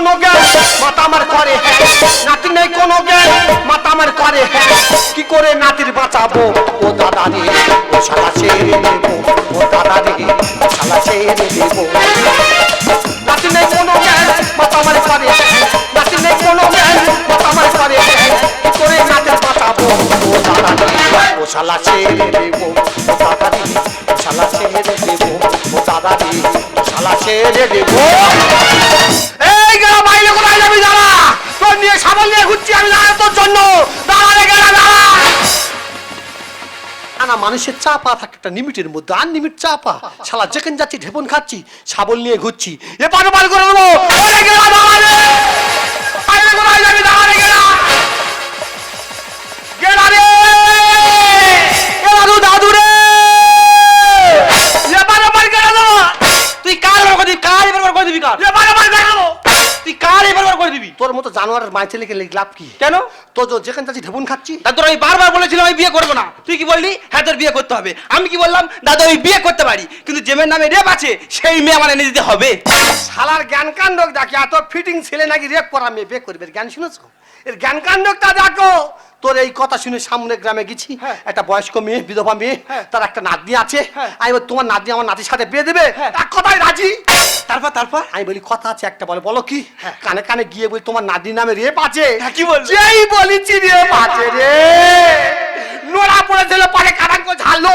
কোনো জ্ঞান মাথা আমার করে। নাতি নেই কোনো জ্ঞান মাথা আমার করে। কি করে নাতির বাঁচাবো? ও দাদা রে, ও শালা ছেড়ে দেবো। ও দাদা রে শালা ছেড়ে দেবো। নাতি নেই কোনো জ্ঞান আমার করে। নাতি নেই কোনো জ্ঞান আমার করে। কি করে নাতির বাঁচাবো? ও দাদা রে, ও শালা ছেড়ে দেবো। ও দাদা রে শালা ছেড়ে দেবো। ও দাদা রে শালা ছেড়ে দেবো এই গেলা বাইরে কোথায় যাবি দাঁড়া তোর নিয়ে সাবান নিয়ে ঘুরছি আমি তোর জন্য। গেলা না মানুষের চাপা থাকে একটা লিমিটের মধ্যে আনলিমিট চাপা শালা, যেখানে যাচ্ছি, ঢেপন খাচ্ছি সাবল নিয়ে ঘুরছি। এ পারে, পার করে দেবো। গেলা, দাঁড়া রে। যাবি? দাঁড়া রে গেলা গেলা। তোর মাই ছেলেকে লাভ কি? কেন? তো যেখানে যাচ্ছি ঢেপন খাচ্ছি। তোর আমি বারবার বলেছিলাম আমি বিয়ে করব না। তুই কি বললি? হ্যাঁ তোর বিয়ে করতে হবে। আমি কি বললাম? দাদা আমি বিয়ে করতে পারি কিন্তু যে মেয়ের নামে রেপ আছে সেই মেয়ে আমার এনে দিতে হবে। শালার জ্ঞান কাণ্ডক দেখি এত ফিটিং ছেলে নাকি রেপ করা মেয়ে বে করবে জ্ঞান শুনেছো? এর জ্ঞান কাণ্ডকটা দেখো। তোর এই কথা শুনে সামনে গ্রামে গেছি। হ্যাঁ। একটা বয়স্ক মেয়ে বিধবা মেয়ে হ্যাঁ। তার একটা নাতনি আছে। হ্যাঁ। আমি তোমার নাতনি আমার নাতির সাথে বিয়ে দেবে। এক কথায় রাজি? তারপর তারপর আমি বলি কথা আছে একটা বলে বলো কি হ্যাঁ। কানে কানে গিয়ে বলি তোমার নাতনির নামে রেপ আছে হ্যাঁ, কি বলল? যেই বলেছি রেপ আছে রে নোড়া পড়েছিল পরে কারাঙ্ক ঝালো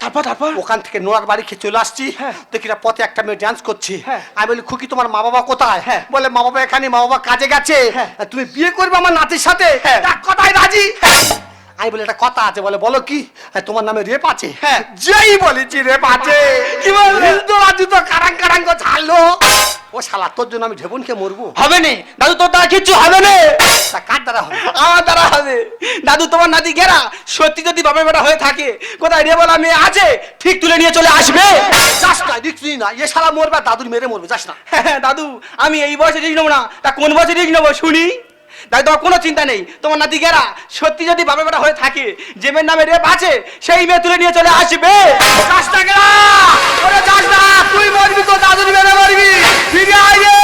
তারপর তারপর ওখান থেকে নোড়ার বাড়ি খেয়ে চলে আসছি হ্যাঁ। দেখি না পথে একটা মেয়ে ডান্স করছি হ্যাঁ। আমি বলি খুকি তোমার মা বাবা কোথায় হ্যাঁ। বলে মা বাবা এখানে মা বাবা কাজে গেছে হ্যাঁ। তুমি বিয়ে করবে আমার নাতির সাথে হ্যাঁ। কথায় রাজি আমি বলি একটা কথা আছে বলে বলো কি? হ্যাঁ, তোমার নামে রেপ আছে? হ্যাঁ। যেই বলেছি রেপ আছে। কি রাজু তো কারাং কারাং ঝালো ও শালা তোর জন্য আমি ঢেবনকে মরবো? হবে নে। দাদু তোর দ্বারা কিচ্ছু হবে না। তা কার দ্বারা হবে? আমার দ্বারা হবে। দাদু তোমার নাতি গেরা সত্যি যদি বাপের বেটা হয়ে থাকে কোথায় রে বলা মেয়ে আছে? ঠিক তুলে নিয়ে চলে আসবে। যাস না রিক্স না। এ শালা মরবে দাদুর মেরে মরবে যাস না। হ্যাঁ, দাদু আমি এই বয়সে রিস্ক নেব না। তা কোন বয়সে রিস্ক নেব শুনি? দাদু তোমার কোনো চিন্তা নেই। তোমার নাতি গেরা সত্যি যদি বাপের বেটা হয়ে থাকে, যে মেয়ের নামে রেপ আছে, সেই মেয়ে তুলে নিয়ে চলে আসবে। তুই মরবি তো, দাদুর মেরে মরবি। ফিরে আইবে!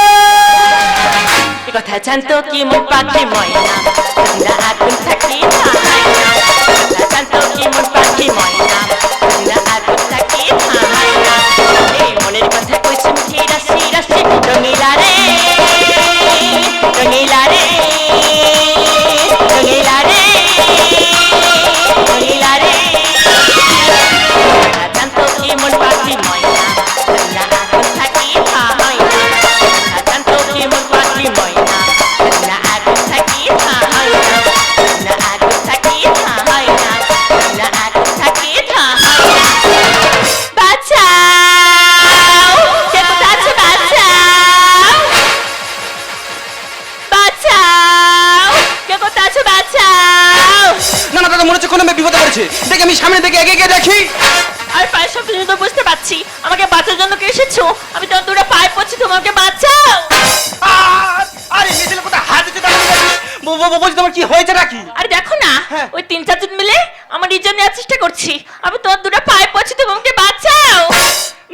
কথা জানতো কি মুখ পাখি ময়না। আগুন থাকি নেওয়ার চেষ্টা করছি। আমি তোর দুটো পায়ে পড়ছি তুমি বাঁচাও।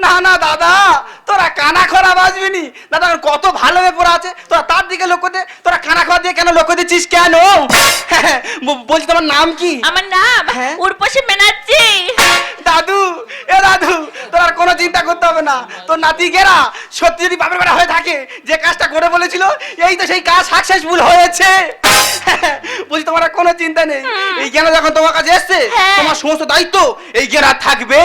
না না দাদা। তোরা কানা খরা বাজবি নি? দাদা আমার কত ভালো পড়া আছে? তোরা তার দিকে লক্ষ্য দে। তোরা কানা খরা দিয়ে কেন লক্ষ্য দিচ্ছিস কেন? বলছি তোমার নাম কি? আমার নাম হ্যাঁ? উর্বশী ব্যানার্জি দাদু এ দাদু তোর আর কোনো চিন্তা করতে হবে না। তোর নাতি গেরা সত্যি যদি বাপের বেটা হয়ে থাকে যে কাজটা করে বলেছিল এই তো সেই কাজ সাকসেসফুল হয়েছে। বলছি তোমার আর কোনো চিন্তা নেই। এই জ্ঞান যখন তোমার কাছে এসছে হ্যাঁ। তোমার সমস্ত দায়িত্ব এই জ্ঞান আর থাকবে।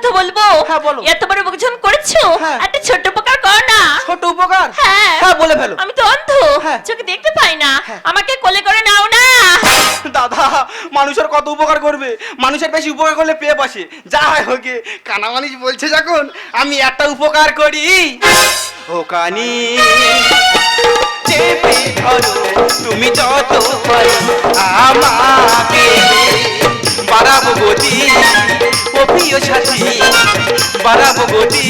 কথা বলব? হ্যাঁ, বলো। এত বড় বুকজন করেছ? হ্যাঁ। একটা ছোট্ট উপকার কর না। ছোট উপকার? হ্যাঁ। হ্যাঁ বলে ফেলো। আমি তো অন্ধ। হ্যাঁ। চোখে দেখতে পাই না। হ্যাঁ। আমাকে কোলে করে নাও না। দাদা মানুষের কত উপকার করবে? মানুষের বেশি উপকার করলে পেয়ে বসে। যা হয় হোকে। কানা মানুষ বলছে যখন আমি একটা উপকার করি। ও কানি চেপে ধরো। তুমি যত পারো আমাকে বাড়াবো গতি ও প্রিয় সাথী বাড়াবো গতি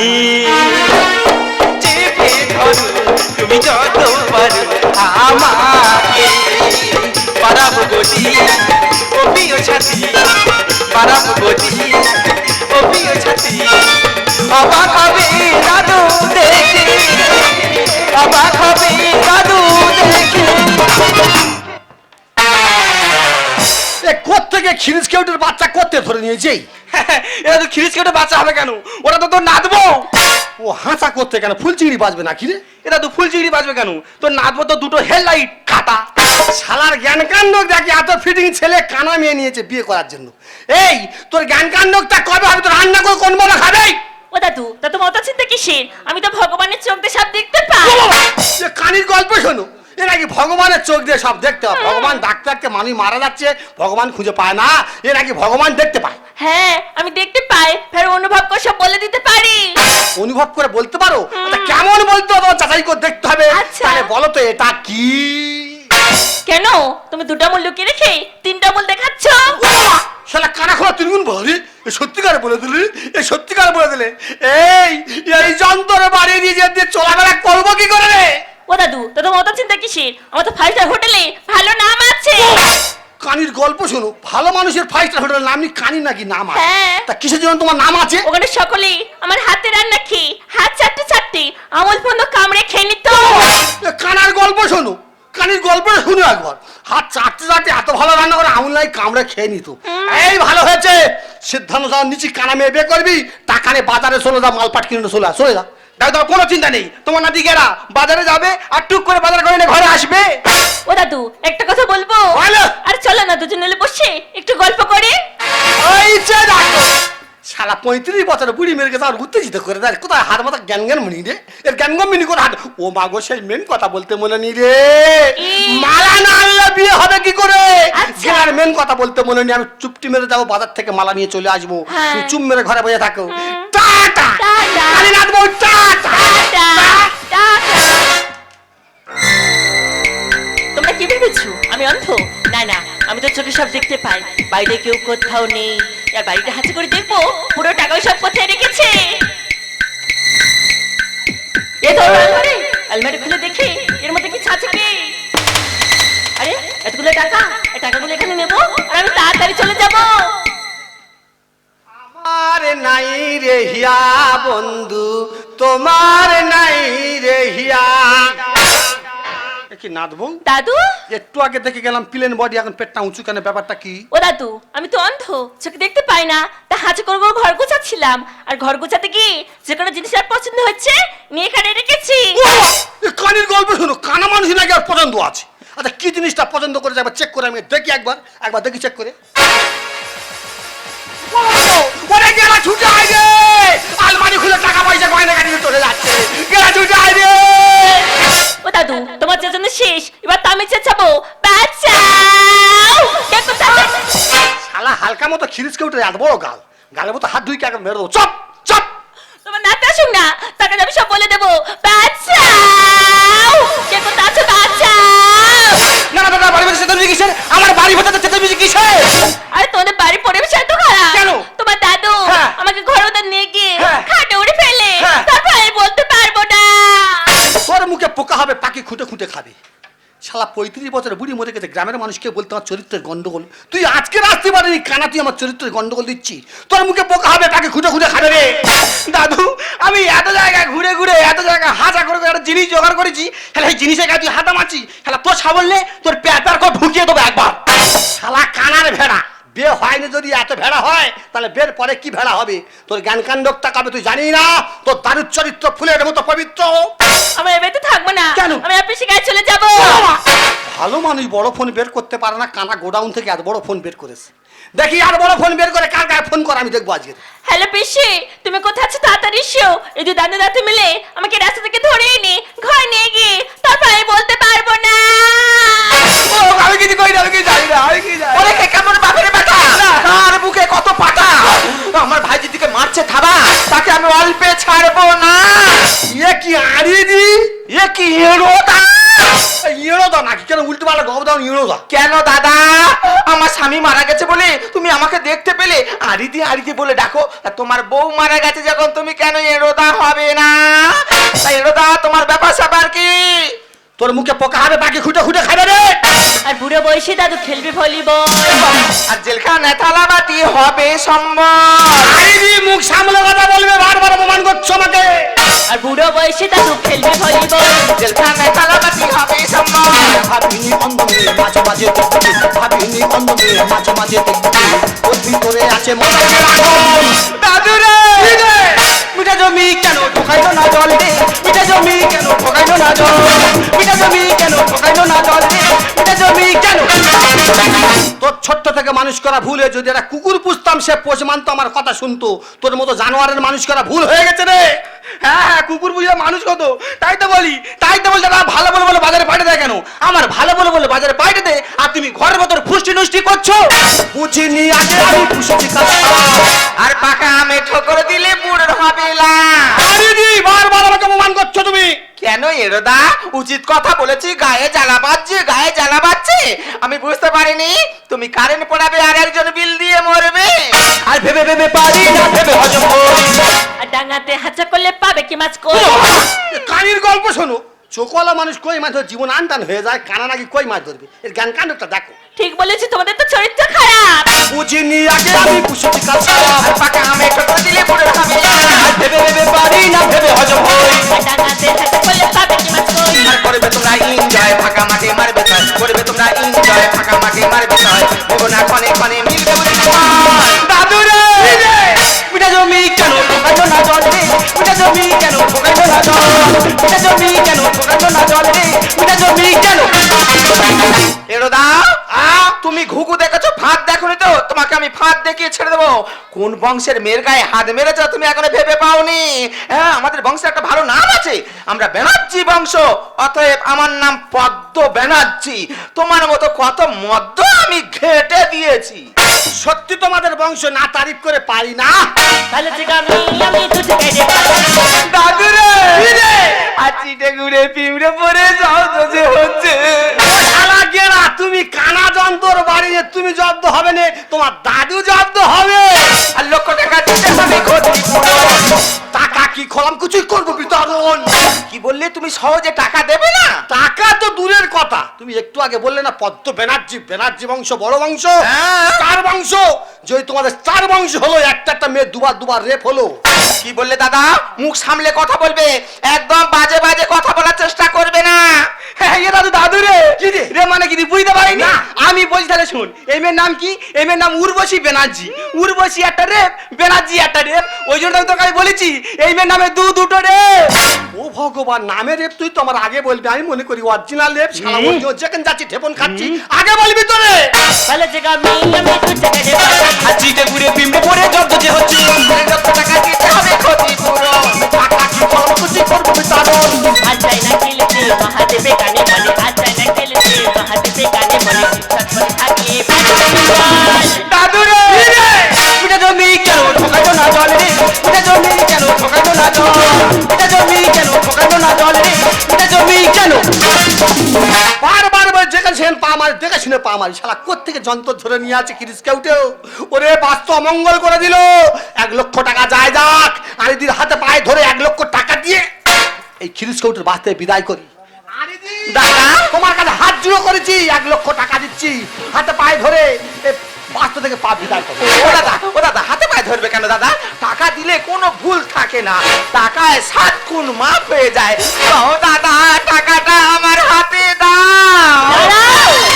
আমি চেপে ধরো, তুমি যত পারো আমাকে পারাবো গতি ও প্রিয় ছাতি পারাবো গতি ও প্রিয় ছাতি। অবাক হবে দাদু দেখে, অবাক হবে দাদু দেখে। খিরিজ কেউটের বাচ্চা করতে ধরে নিয়েছে? এটা তো খিরিস কেটে বাচ্চা হবে কেন? ওটা তো তোর নাচবো ও হাঁচা করতে কেন? ফুল চিংড়ি বাজবে না কি রে? এটা তো ফুল চিংড়ি বাজবে কেন? তোর নাচবো তো দুটো হেডলাইট কাটা শালার জ্ঞান কাণ্ডক দেখি এত ফিটিং ছেলে কানা মেয়ে নিয়েছে বিয়ে করার জন্য। এই তোর জ্ঞান কাণ্ডকটা কবে হবে? তো রান্না করে কোন বলা খাবে? ও দাদু তা তোমার অত চিন্তা কিসের? আমি তো ভগবানের চোখ দিয়ে সব দেখতে পাই। যে কানির গল্প শোনো। এ নাকি ভগবানের চোখ দিয়ে সব দেখতে হয় ভগবান ডাক্তারকে মানুষ মারা যাচ্ছে ভগবান খুঁজে পায় না এ নাকি ভগবান দেখতে পায়। হ্যাঁ আমি দেখতে পাই ফের অনুভব করে সব বলে দিতে পারি। অনুভব করে বলতে পারো? তা কেমন বলতে হবে? যাচাই করে দেখতে হবে। আচ্ছা। তাহলে বলো তো এটা কি? কেন? তুমি দুটো মূল লুকিয়ে রেখে তিনটা মূল দেখাচ্ছ? শালা কানা খোলা তুই গুণ বলি। এ সত্যিকার বলে দিলি? এ সত্যিকার বলে দিলে? এই এই যন্ত্র বাড়িয়ে দিয়ে যে চলাফেরা করব কি করে রে? ও দাদু চিন্তা কিসের? আমার তো ফাইভ স্টার হোটেলে ভালো নাম আছে। কানির গল্প শোনো ভালো মানুষের ফাইভ স্টার হোটেলের নাম কানি নাকি নাম আছে? হ্যাঁ। তা কিসের জন্য তোমার নাম আছে? ওখানে সকলেই আমার হাতে রান্না খেয়ে হাত চারটে চারটে আমল ফোন কামড়ে খেয়ে নিত। এ কানার গল্প শোনো কানির গল্প শুনো একবার। হাত চাটতে চাটতে এত ভালো রান্না করে আমুল নাই কামড়ে খেয়ে নিত। এই ভালো হয়েছে। সিদ্ধান্ত নিচে কানা মেয়ে বিয়ে করবি টাকা নিয়ে বাজারে চলে যা মালপাট কিনে চলে আয়, চলে যা। দেখো তোমার কোনো চিন্তা নেই। তোমার নাতি গেরা বাজারে যাবে আর টুক করে বাজার করে নিয়ে ঘরে আসবে। ও দাদু একটা কথা বলব? বলো। আর চলো না দুজন মিলে বসে একটু গল্প করে। ওই যে দেখো সারা পঁয়ত্রিশ বছর বুড়ি মেরে গেছে আর উত্তেজিত করে দেয়। কোথায় হাত মাথা জ্ঞান জ্ঞান মনি রে? এর জ্ঞান জ্ঞান মিনি করে হাত ও মা গো সেই মেন কথা বলতে মনে নি রে। ই। মালা না আনলে বিয়ে হবে কি করে? আচ্ছা। জ্ঞান মেন কথা বলতে মনে নি আমি চুপটি মেরে যাব বাজার থেকে মালা নিয়ে চলে আসব। হ্যাঁ। তুমি চুপ মেরে ঘরে বসে থাকো। টাটা। কালী নাথ বউ। তোমরা কি ভেবেছো? আমি অন্ধ? না না আমি তো চোখে সব দেখতে পাই। বাইরে কেউ কোথাও নেই। আর বাড়িটা হাতে করে দেখব পুরো টাকা সব কোথায় রেখেছে? এ ধরো আলমারি। আলমারি খুলে দেখি এর মধ্যে কিছু আছে? কি আরে এতগুলো টাকা? এই টাকাগুলো এখানে নেব আর আমি তাড়াতাড়ি চলে যাব। আমার রে হিয়া বন্ধু তোমার নাই রে হিয়া এ কি নাচবো দাদু একটু আগে দেখে গেলাম প্লেন বডি এখন পেটটা উঁচু কেন ব্যাপারটা কি ও দাদু আমি তো অন্ধ চোখে দেখতে পাই না তা হাঁচু করে করে ঘর গোছাচ্ছিলাম আর ঘর গোছাতে গিয়ে যে কোনো জিনিস আর পছন্দ হচ্ছে নিয়ে এখানে রেখেছি কানের গল্প শোনো কানা মানুষ নাকি আর পছন্দ আছে আচ্ছা কি জিনিসটা পছন্দ করে একবার চেক করে আমি দেখি একবার একবার দেখি চেক করে ও, ওরে গেলা ছুটে আয় আলমারি টাকা পয়সা গয়না গাড়ি চলে যাচ্ছে। ছুটে আয় ও দাদু তোমার জন্য শেষ। এবার তো আমি চেঁচাবো। বাঁচাও কে কোথায় শালা হালকা মতো খিরিসকে উঠে এত বড় গাল। গালের মতো হাত ধুইকে একদম মেরে দেবো। চপ চপ। তোমার নাতে আসুক না তাকে আমি সব বলে দেবো। বাঁচাও কে কোথায় আছো বাঁচাও না না দাদা বাড়ি ভেতরে চেতন কিসের আমার বাড়ি ভেতরে চেতন কিসের আরে তোদের বাড়ির পরিবেশ এত খারাপ। কেন? তোমার দাদু হ্যাঁ। আমাকে ঘর ওদের নিয়ে গিয়ে হ্যাঁ। খাটে উড়ে ফেলে হ্যাঁ। তারপর আমি বলতে পারব না তোর মুখে পোকা হবে, পাখি খুঁটে খুঁটে খাবে। শালা পঁয়ত্রিশ বছর বুড়ি মরে গেছে, গ্রামের মানুষকে বলতে আমার চরিত্রের গন্ডগোল। তুই আজকে আসতে পারিনি কানা, তুই আমার চরিত্রের গন্ডগোল দিচ্ছি তোর মুখে পোকা হবে, পাখি খুঁটে খুঁটে খাবে রে। দাদু, আমি এত জায়গায় ঘুরে ঘুরে, এত জায়গায় হাজা করে করে একটা জিনিস জোগাড় করেছি হ্যাঁ এই জিনিসের গায়ে তুই হাতা মারছি হ্যাঁ তোর সাবললে তোর পেপার করে ঢুকিয়ে দেবো একবার। শালা কানার ভেড়া। বিয়ে হয়নি যদি এত ভেড়া হয় তাহলে বের পরে কি ভেড়া হবে? তোর জ্ঞান কাণ্ডকটা কাবে তুই জানি না? তোর দারুর চরিত্র ফুলের মতো পবিত্র। আমি এবার থাকব না। কেন? আমি আপনার শিকায় চলে যাব। মানুষ বড় ফোন বের করতে পারে না কানা গোডাউন থেকে এত বড় ফোন বের করেছে। দেখি আর বড় ফোন বের করে কার গায়ে ফোন করে আমি দেখব আজকে। হ্যালো পিসি তুমি কোথায় আছো তাড়াতাড়ি এসো। এই যে দাদু দাদু মিলে আমাকে রাস্তা থেকে ধরে এনে ঘর নিয়ে গিয়ে তারপর আমি বলতে পারব না। ও আমি কিছু কই না আমি কি জানি না আমি কি জানি ওরে কে কেমন বাপের বেটা? তার বুকে কত পাটা? আমার ভাইজি দিকে মারছে থাবা তাকে আমি অল্পে ছাড়বো না। ইয়ে কি আড়িয়ে দি এ কি এড়োটা ইয়েরো দা নাকি? কেন উল্টো পাল্টা গব দাও ইয়েরো দা কেন দাদা? আমার স্বামী মারা গেছে বলে তুমি আমাকে দেখতে পেলে? আড়িদি আড়িদি বলে ডাকো। তা তোমার বউ মারা গেছে যখন তুমি কেন এড়োদা হবে না? এড়োদা তোমার ব্যাপার স্যাপার কি? তোর মুখে পোকা হবে বাকি খুঁটে খুঁটে খাবে রে। আর বুড়ো বয়সী দাদু খেলবে ভলিবল। আর জেলখানে তালাবাতি হবে সম্ভব। আইনি মুখ সামলে কথা বলবে বারবার অপমান করছ আমাকে। আর বুড়ো বয়সী দাদু খেলবে ভলিবল। জেলখানে তালাবাতি হবে সম্ভব। ভাবিনি অন্ধ মেয়ে মাঝে মাঝে ভাবিনি অন্ধ মেয়ে মাঝে মাঝে ওর ভিতরে আছে মনে জমি কেন ঠকাইলো না জল রে? মিঠা জমি কেন ঠকাইলো না জল মিঠা জমি কেন ঠকাইলো না জল রে? মিঠা জমি কেন? তোর ছোট্ট থেকে মানুষ করা ভুল হয়ে যদি একটা কুকুর পুষতাম সে পোষ মানতো আমার কথা শুনতো। তোর মতো জানোয়ারের মানুষ করা ভুল হয়ে গেছে রে। হ্যাঁ হ্যাঁ কুকুর বুঝে মানুষ কত? তাই তো বলি তাই তো বলি দাদা ভালো বলে বলে বাজারে পাঠিয়ে দেয় কেন? আমার ভালো বলে বলে বাজারে পাঠিয়ে দেয় আর তুমি ঘরের ভেতর ফুষ্টি নুষ্টি করছ। বুঝিনি আগে আমি পুষেছি আর পাকা আমে ঠোকর দিলে বুড়োর হবে না আরে দি বারবার আমাকে অপমান করছ তুমি কেন এরদা উচিত কথা বলেছি গায়ে জ্বালা বাজছে গায়ে জ্বালা বাজছে। আমি বুঝতে পারিনি তুমি কারেন্ট পড়াবে আর একজন বিল দিয়ে মরবে। আর ভেবে ভেবে পারি না ভেবে হজম করি আর ডাঙাতে হাঁচা করলে পাবে কি মাছ কই? কানির গল্প শোনো। চোখওয়ালা মানুষ কই মাছ ধরে জীবন আনটান হয়ে যায় কানা নাকি কই মাছ ধরবে? এর জ্ঞান কাণ্ডটা দেখো। ঠিক বলেছি তোমাদের তো চরিত্র খারাপ। বুঝিনি আগে আমি পুষেছি কাজ আর পাকা আমে ঠোকর দিলে হবে না আর ভেবে ভেবে পারি তুমি ঘুঘু দেখেছ? ফাঁদ দেখোনি তো? তোমাকে আমি ফাঁদ দেখিয়ে ছেড়ে দেবো। কোন বংশের মেয়ের গায়ে হাত মেরেছো তুমি এখনও ভেবে পাওনি? হ্যাঁ আমাদের বংশের একটা ভালো নাম আছে। আমরা ব্যানার্জি বংশ। অতএব আমার নাম পদ্ম ব্যানার্জি তোমার মতো কত মদ্য আমি ঘেটে দিয়েছি। সত্যি তোমাদের বংশ না তারিফ করে পারি না? তাহলে থেকে আমি আমি দাদু রে আর চিটে ঘুরে পিমড়ে পড়ে যাও তো যে হচ্ছে। গেরা তুমি কানা যন্ত্র বাড়িয়ে তুমি জব্দ হবে না তোমার দাদু জব্দ হবে। আর লক্ষ টাকা দিতে হবে টাকা কি খোলাম কিছুই করব বিতরণ। কি বললে তুমি সহজে টাকা দেবে না? টাকা তো দূরের কথা। তুমি একটু আগে বললে না পদ্ম ব্যানার্জি ব্যানার্জি বংশ বড় বংশ? হ্যাঁ। চার বংশ? যে তোমাদের চার বংশ হলো একটা একটা মেয়ে দুবার দুবার রেপ হলো। কি বললে দাদা? মুখ সামলে কথা বলবে। একদম বাজে বাজে কথা বলার চেষ্টা করবে না। হ্যাঁ ইয়ে দাদু দাদু রে। কি রে? মানে কি বুঝতে পারিনি? না। আমি বলছি তাহলে শুন এই মেয়ের নাম কি? এই মেয়ের নাম উর্বশী ব্যানার্জি। উর্বশী একটা রেপ ব্যানার্জি একটা রেপ ওই জন্য আমি তোকে বলেছি এই মেয়ের নামে দু দুটো রেপ ও ভগবান নামের রেপ তুই তো আমার আগে বলবি। আমি মনে করি অরিজিনাল রেপ সারা বলছি ও যেখানে যাচ্ছি ঠেপন খাচ্ছি। আগে বলবি তো রে তাহলে থেকে আমি আমি কেটে আর চিটে ঘুরে পিমড়ে পড়ে জব্দ যে হচ্ছে। লক্ষ টাকা দিতে হবে ক্ষতিপূরণ। টাকা কি খোলাম কিছুই করব বিতরণ। আর চাই না খেলেছে মহাদেবে গানে বলে। আর চাই না খেলেছে মহাদেবে গানে বলে। ছটফট থাকে দাদু রে মিঠা জমি কেন ঠকাইলো না জল রে? মিঠা জমি কেন ঠকাইলো না জল? মিঠা জমি কেন ঠকাইলো না জল রে? মিঠা জমি কেন শুনে পা মারি। শালা কোত্থেকে যন্ত্র ধরে নিয়ে আছে কিরিসকে উঠেও ওরে বাস্তব অমঙ্গল করে দিল। এক লক্ষ টাকা যায় যাক আরিদির হাতে পায়ে ধরে এক লক্ষ টাকা দিয়ে এই খিরিসকে উঠে বাঁচতে বিদায় করি। দাদা তোমার কাছে হাত জুড়ো করেছি এক লক্ষ টাকা দিচ্ছি। হাতে পায়ে ধরে এ বাস্তব থেকে পা বিদায় করো। ও দাদা ও দাদা হাতে পায়ে ধরবে কেন দাদা? টাকা দিলে কোনো ভুল থাকে না। টাকায় সাত গুণ মাপ হয়ে যায়। ও দাদা টাকাটা আমার হাতে দাও।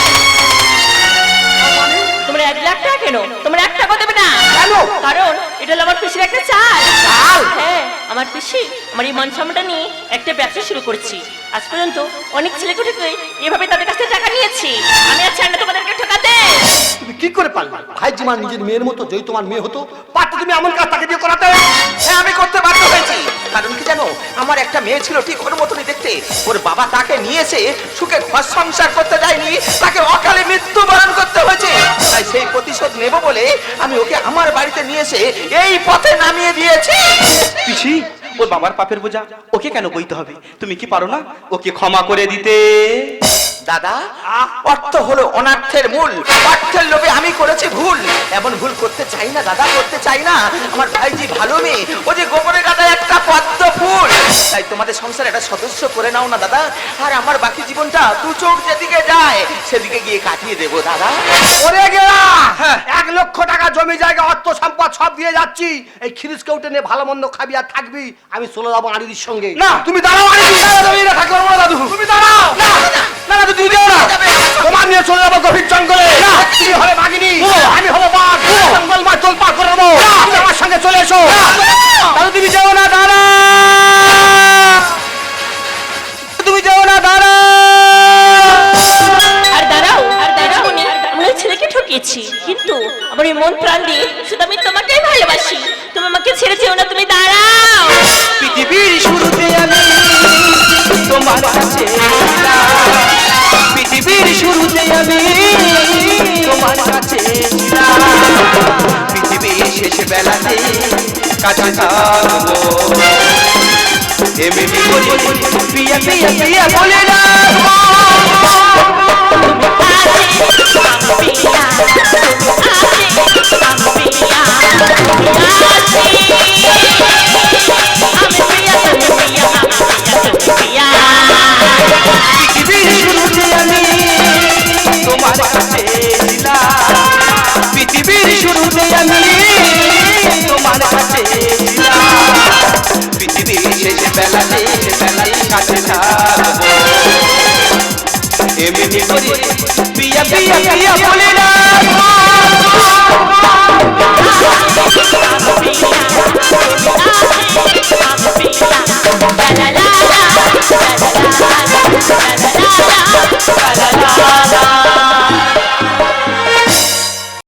দাঁড়াও! তোমরা এক লাখ টাকা কেন তোমরা একটা কথা দেবে না কেন? কারণ এটা হলো আমার পিসির একটা চাল চাল? হ্যাঁ আমার পিসি আমার এই মান সম্মানটা নিয়ে একটা ব্যবসা শুরু করছি আজ পর্যন্ত অনেক ছেলেকে ঠকে এভাবে তাদের কাছ থেকে টাকা নিয়েছি। আমি আর চাই না তোমাদেরকে ঠকাতে। তুমি কি করে পারলে? ভাই তোমার নিজের মেয়ের মতো যদি তোমার মেয়ে হতো পারতে তুমি এমন কাজ তাকে দিয়ে করাতে? হ্যাঁ আমি করতে বাধ্য হয়েছি। কারণ কি জানো আমার একটা মেয়ে ছিল ঠিক ওর মতনই দেখতে। ওর বাবা তাকে নিয়েছে সুখে ঘর সংসার করতে যায়নি তাকে অকালে মৃত্যুবরণ করতে হয়েছে। তাই সেই প্রতিশোধ নেব বলে আমি ওকে আমার বাড়িতে নিয়ে এসে এই পথে নামিয়ে দিয়েছি। পিসি ওর বাবার পাপের বোঝা। ওকে কেন বইতে হবে? তুমি কি পারো না? ওকে ক্ষমা করে দিতে। দাদা অর্থ হলো অনার্থের মূল। অর্থের লোভে আমি করেছি ভুল। এমন ভুল করতে চাই না দাদা করতে চাই না। আমার ভাইজি ভালো মেয়ে। ও যে গোপনে দাদা একটা পদ্ম ফুল। তাই তোমাদের সংসার একটা সদস্য করে নাও না দাদা। আর আমার বাকি জীবনটা দু চোখ যেদিকে যায় সেদিকে গিয়ে কাটিয়ে দেবো দাদা। ওরে গেলা এক লক্ষ টাকা জমি জায়গা অর্থ সম্পদ সব দিয়ে যাচ্ছি। এই খিরিসকে উঠে নিয়ে ভালো মন্দ খাবি আর থাকবি। আমি চলে যাব আনিদির সঙ্গে। না তুমি দাঁড়াও না দাদু। তুমি দাঁড়াও। না না দাদু তুমি যাও না। তোমার নিয়ে চলে যাব গভীর জঙ্গলে। তুমি হবে বাঘিনী। আমি হব বাঘ। জঙ্গল পার করে দেবো। আমার সঙ্গে চলে এসো। দাদু তুমি যাও না দাঁড়া ঠকিয়েছি কিন্তু আমার এই মন প্রাণ দিয়ে শুধু আমি তোমাকেই ভালোবাসি তুমি আমাকে ছেড়ে যেও না, তুমি দাঁড়াও পৃথিবীর শুরুতে আমি তোমার কাছে। পৃথিবীর শুরুতে আমি তোমার কাছে। পৃথিবীর শেষ বেলাতে কাছে থাকব এমনি করে পিয়া পিয়া পিয়া বলে না তোমার la la la la